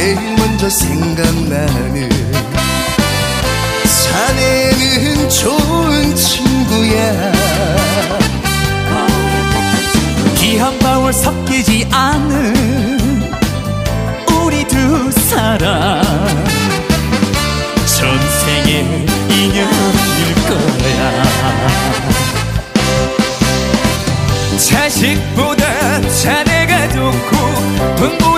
제일 먼저 생각나는 사내는 좋 방울 섞이지 않은 우리 두 사람. 전생의 인연일 거야. 자식보다 자네가 좋고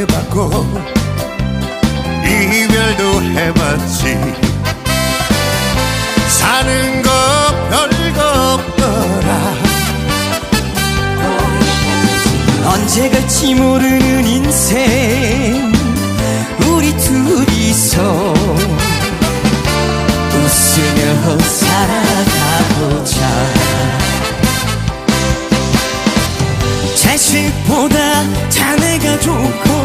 해봤고 이별도 해봤지 언제갈지 모르는 인생 우리 둘이서 웃으며 살아가보자. 자식보다 자네가 좋고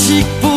しっ